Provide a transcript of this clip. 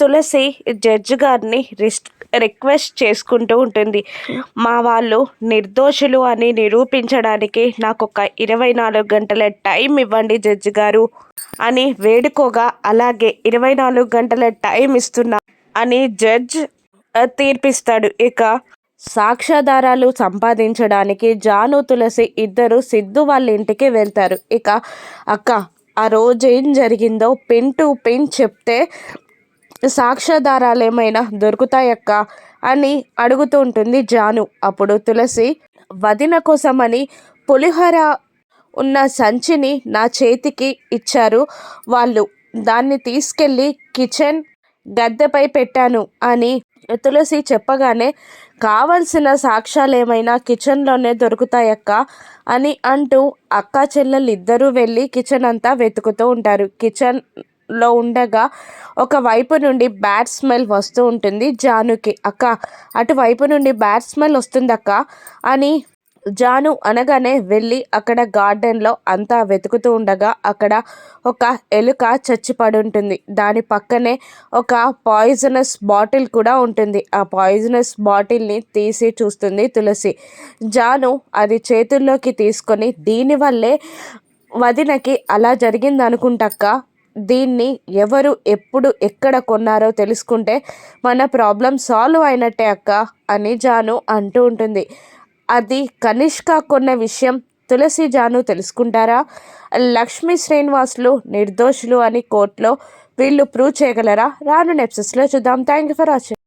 తులసి judge గారిని రిస్ట్ request చేసుకుంటూ ఉంటుంది. మా వాళ్ళు నిర్దోషులు అని నిరూపించడానికి నాకు ఒక ఇరవై నాలుగు గంటల టైం ఇవ్వండి జడ్జి గారు అని వేడుకోగా అలాగే ఇరవై నాలుగు గంటల టైం ఇస్తున్నా అని జడ్జ్ తీర్పిస్తాడు. ఇక సాక్ష్యాధారాలు సంపాదించడానికి జాను తులసి ఇద్దరు సిద్ధు వాళ్ళ ఇంటికి వెళ్తారు. ఇక అక్క ఆ రోజు ఏం జరిగిందో పిన్ టు పిన్ చెప్తే సాక్ష్యాధారాలు ఏమైనా దొరుకుతాయక్క? అని అడుగుతూ ఉంటుంది జాను. అప్పుడు తులసి వదిన కోసమని పులిహోర ఉన్న సంచిని నా చేతికి ఇచ్చారు. వాళ్ళు దాన్ని తీసుకెళ్ళి కిచెన్ గద్దెపై పెట్టాను అని తులసి చెప్పగానే కావలసిన సాక్ష్యాలు ఏమైనా కిచెన్లోనే దొరుకుతాయక్క? అని అంటూ అక్క చెల్లెలు ఇద్దరూ వెళ్ళి కిచెన్ అంతా వెతుకుతూ ఉంటారు. కిచెన్ లో ఉండగా ఒక వైపు నుండి బ్యాడ్ స్మెల్ వస్తూ ఉంటుంది జానుకి. అక్క అటువైపు నుండి బ్యాడ్ స్మెల్ వస్తుంది అక్క అని జాను అనగానే వెళ్ళి అక్కడ గార్డెన్లో అంతా వెతుకుతూ ఉండగా అక్కడ ఒక ఎలుక చచ్చిపడి ఉంటుంది. దాని పక్కనే ఒక పాయిజనస్ బాటిల్ కూడా ఉంటుంది. ఆ పాయిజనస్ బాటిల్ని తీసి చూస్తుంది తులసి. జాను అది చేతుల్లోకి తీసుకొని దీనివల్లే వదినకి అలా జరిగింది అనుకుంటక్క దీన్ని ఎవరు ఎప్పుడు ఎక్కడ కొన్నారో తెలుసుకుంటే మన ప్రాబ్లం సాల్వ్ అయినట్టే అక్క అని జాను అంటూ ఉంటుంది. అది కనిష్క కొన్న విషయం తులసి జాను తెలుసుకుంటారా? లక్ష్మీ శ్రీనివాసులు నిర్దోషులు అని కోర్టులో వీళ్ళు ప్రూవ్ చేయగలరా? రాను నెప్సెస్లో చూద్దాం. Thank you for watching